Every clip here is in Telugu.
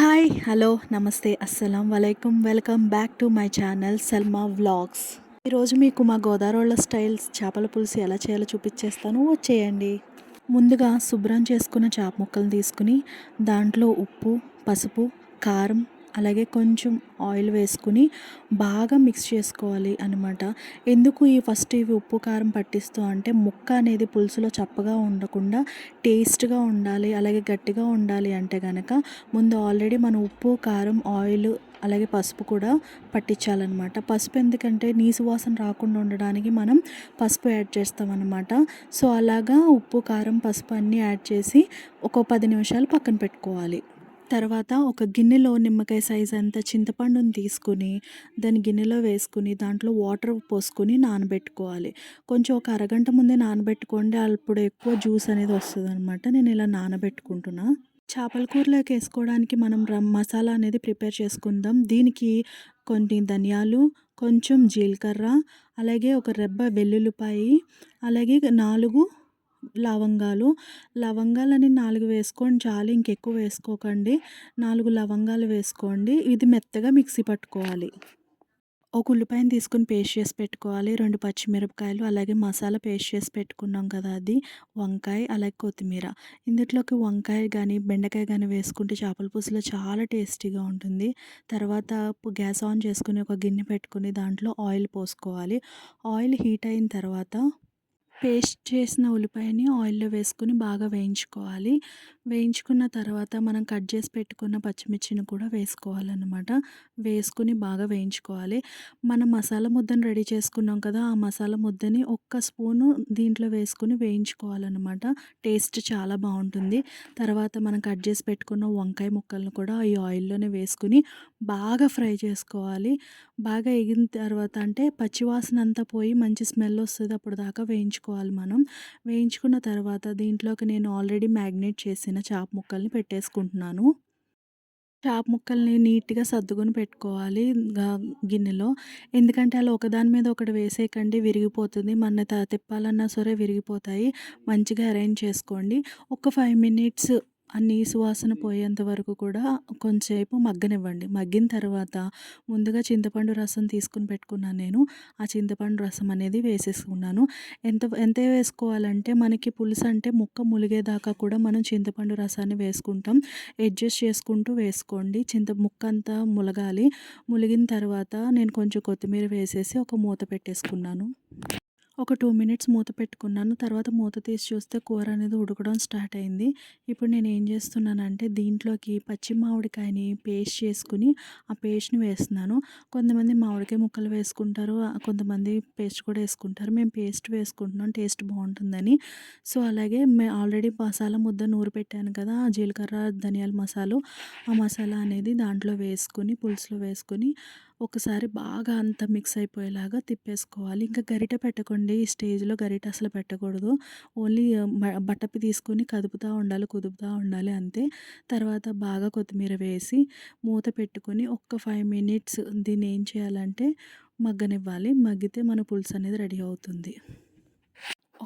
హాయ్ హలో నమస్తే అస్సలం వలైకుమ్ welcome back to my channel Salma vlogs. ఈరోజు మీకు మా గోదావరిలో స్టైల్స్ చేపల పులుసు ఎలా చేయాలో చూపించేస్తాను. వచ్చేయండి. ముందుగా శుభ్రం చేసుకున్న చేప ముక్కలు తీసుకుని దాంట్లో ఉప్పు పసుపు కారం అలాగే కొంచెం ఆయిల్ వేసుకుని బాగా మిక్స్ చేసుకోవాలి అనమాట ఎందుకు ఈ ఫస్ట్ ఇవి ఉప్పు కారం పట్టిస్తూ అంటే ముక్క అనేది పులుసులో చప్పగా ఉండకుండా టేస్ట్గా ఉండాలి అలాగే గట్టిగా ఉండాలి అంటే కనుక ముందు ఆల్రెడీ మనం ఉప్పు కారం ఆయిల్ అలాగే పసుపు కూడా పట్టించాలన్నమాట. పసుపు ఎందుకంటే నీసు వాసన రాకుండా ఉండడానికి మనం పసుపు యాడ్ చేస్తామన్నమాట. సో అలాగా ఉప్పు కారం పసుపు అన్నీ యాడ్ చేసి ఒక పది నిమిషాలు పక్కన పెట్టుకోవాలి. తర్వాత ఒక గిన్నెలో నిమ్మకాయ సైజ్ అంత చింతపండుని తీసుకుని దాని గిన్నెలో వేసుకుని దాంట్లో వాటర్ పోసుకొని నానబెట్టుకోవాలి. కొంచెం ఒక అరగంట ముందే నానబెట్టుకోండి అప్పుడు ఎక్కువ జ్యూస్ అనేది వస్తుంది అనమాట నేను ఇలా నానబెట్టుకుంటున్నా. చేపల కూరలోకి వేసుకోవడానికి మనం మసాలా అనేది ప్రిపేర్ చేసుకుందాం. దీనికి కొన్ని ధనియాలు కొంచెం జీలకర్ర అలాగే ఒక రెబ్బ వెల్లుల్లిపాయి అలాగే నాలుగు లవంగాలు. లవంగాలని నాలుగు వేసుకోండి చాలు ఇంకెక్కువ వేసుకోకండి. నాలుగు లవంగాలు వేసుకోండి. ఇది మెత్తగా మిక్సీ పట్టుకోవాలి. ఒక ఉల్లిపాయను తీసుకుని పేస్ట్ చేసి పెట్టుకోవాలి. రెండు పచ్చిమిరపకాయలు అలాగే మసాలా పేస్ట్ చేసి పెట్టుకున్నాం కదా అది. వంకాయ అలాగే కొత్తిమీర. ఇందులోకి వంకాయ కానీ బెండకాయ కానీ వేసుకుంటే చేపల పులుసులో చాలా టేస్టీగా ఉంటుంది. తర్వాత గ్యాస్ ఆన్ చేసుకుని ఒక గిన్నె పెట్టుకుని దాంట్లో ఆయిల్ పోసుకోవాలి. ఆయిల్ హీట్ అయిన తర్వాత పేస్ట్ చేసిన ఉల్లిపాయని ఆయిల్లో వేసుకుని బాగా వేయించుకోవాలి. వేయించుకున్న తర్వాత మనం కట్ చేసి పెట్టుకున్న పచ్చిమిర్చిని కూడా వేసుకోవాలన్నమాట. వేసుకుని బాగా వేయించుకోవాలి. మనం మసాలా ముద్దను రెడీ చేసుకున్నాం కదా ఆ మసాలా ముద్దని ఒక్క స్పూను దీంట్లో వేసుకుని వేయించుకోవాలన్నమాట. టేస్ట్ చాలా బాగుంటుంది. తర్వాత మనం కట్ చేసి పెట్టుకున్న వంకాయ ముక్కలను కూడా ఈ ఆయిల్లోనే వేసుకుని బాగా ఫ్రై చేసుకోవాలి. బాగా ఎగిన తర్వాత అంటే పచ్చివాసన అంతా పోయి మంచి స్మెల్ వస్తుంది అప్పుడు దాకా వేయించుకోవాలి. మనం. వేయించుకున్న తర్వాత దీంట్లోకి నేను ఆల్రెడీ మ్యాగ్నేట్ చేసిన చాప ముక్కల్ని పెట్టేసుకుంటున్నాను. చాప ముక్కల్ని నీట్గా సర్దుకొని పెట్టుకోవాలి గిన్నెలో. ఎందుకంటే అలా ఒకదాని మీద ఒకటి వేసేయకండి విరిగిపోతుంది. మన తిప్పాలన్నా సరే విరిగిపోతాయి. మంచిగా అరేంజ్ చేసుకోండి. ఒక ఫైవ్ మినిట్స్ ఆ నీసు వాసన పోయేంత వరకు కూడా కొంచెంసేపు మగ్గనివ్వండి. మగ్గిన తర్వాత ముందుగా చింతపండు రసం తీసుకుని పెట్టుకున్నాను నేను. ఆ చింతపండు రసం అనేది వేసేసుకున్నాను. ఎంత ఎంత వేసుకోవాలంటే మనకి పులుసు అంటే ముక్క ములిగేదాకా కూడా మనం చింతపండు రసాన్ని వేసుకుంటాం. అడ్జస్ట్ చేసుకుంటూ వేసుకోండి. చింత ముక్క అంతా ములగాలి. ములిగిన తర్వాత నేను కొంచెం కొత్తిమీర వేసేసి ఒక మూత పెట్టేసుకున్నాను. ఒక టూ మినిట్స్ మూత పెట్టుకున్నాను. తర్వాత మూత తీసి చూస్తే కూర అనేది ఉడకడం స్టార్ట్ అయింది. ఇప్పుడు నేను ఏం చేస్తున్నానంటే దీంట్లోకి పచ్చి మామిడికాయని పేస్ట్ చేసుకుని ఆ పేస్ట్ని వేస్తున్నాను. కొంతమంది మామిడికాయ ముక్కలు వేసుకుంటారు. కొంతమంది పేస్ట్ కూడా వేసుకుంటారు. మేము పేస్ట్ వేసుకుంటున్నాం. టేస్ట్ బాగుంటుందని. సో అలాగే మే ఆల్రెడీ మసాలా ముద్ద నూరు పెట్టాను కదా. జీలకర్ర ధనియాల మసాలా ఆ మసాలా అనేది దాంట్లో వేసుకుని పులుసులో వేసుకుని ఒకసారి బాగా అంత మిక్స్ అయిపోయేలాగా తిప్పేసుకోవాలి. ఇంకా గరిటె పెట్టకండి. ఈ స్టేజ్లో గరిట అసలు పెట్టకూడదు. ఓన్లీ బట్టపి తీసుకొని కదుపుతూ ఉండాలి కుదుపుతూ ఉండాలి అంతే. తర్వాత బాగా కొత్తిమీర వేసి మూత పెట్టుకొని ఒక్క ఫైవ్ మినిట్స్ దీన్ని ఏం చేయాలంటే మగ్గనివ్వాలి. మగ్గితే మన పులుసు అనేది రెడీ అవుతుంది.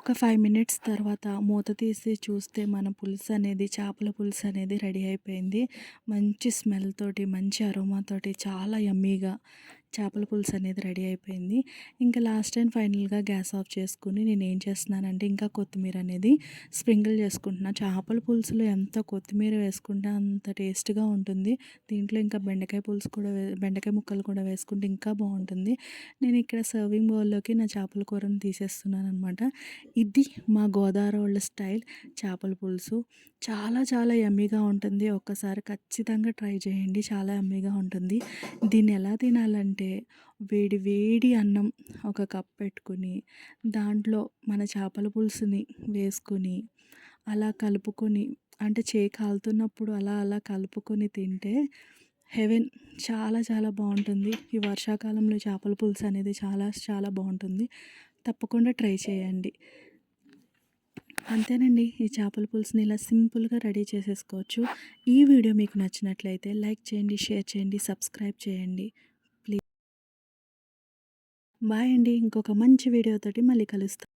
ఒక ఫైవ్ మినిట్స్ తర్వాత మూత తీసి చూస్తే మన పులుసు అనేది చేపల పులుసు అనేది రెడీ అయిపోయింది. మంచి స్మెల్ తోటి మంచి అరోమాతోటి చాలా యమ్మీగా చేపల పులుసు అనేది రెడీ అయిపోయింది. ఇంకా లాస్ట్ అండ్ ఫైనల్గా గ్యాస్ ఆఫ్ చేసుకుని నేను ఏం చేస్తున్నానంటే ఇంకా కొత్తిమీర అనేది స్ప్రింగిల్ చేసుకుంటున్నా. చేపల పులుసులో ఎంత కొత్తిమీర వేసుకుంటే అంత టేస్ట్గా ఉంటుంది. దీంట్లో ఇంకా బెండకాయ పులుసు కూడా బెండకాయ ముక్కలు కూడా వేసుకుంటే ఇంకా బాగుంటుంది. నేను ఇక్కడ సర్వింగ్ బౌల్లోకి నా చేపల కూరను తీసేస్తున్నాను అనమాట ఇది మా గోదావరి వాళ్ళ స్టైల్ చేపల పులుసు. చాలా చాలా ఎమ్మీగా ఉంటుంది. ఒక్కసారి ఖచ్చితంగా ట్రై చేయండి. చాలా ఎమ్మీగా ఉంటుంది. దీన్ని ఎలా తినాలంటే అంటే వేడి వేడి అన్నం ఒక కప్ పెట్టుకుని దాంట్లో మన చేపల పులుసుని వేసుకొని అలా కలుపుకొని అంటే చేయి కాలుతున్నప్పుడు అలా అలా కలుపుకొని తింటే హెవెన్ చాలా చాలా బాగుంటుంది. ఈ వర్షాకాలంలో చేపల పులుసు అనేది చాలా చాలా బాగుంటుంది. తప్పకుండా ట్రై చేయండి. అంతేనండి. ఈ చేపల పులుసుని ఇలా సింపుల్గా రెడీ చేసేసుకోవచ్చు. ఈ వీడియో మీకు నచ్చినట్లయితే లైక్ చేయండి షేర్ చేయండి సబ్స్క్రైబ్ చేయండి. బాయ్ అండి. ఇంకొక మంచి వీడియోతోటి మళ్ళీ కలుస్తాం.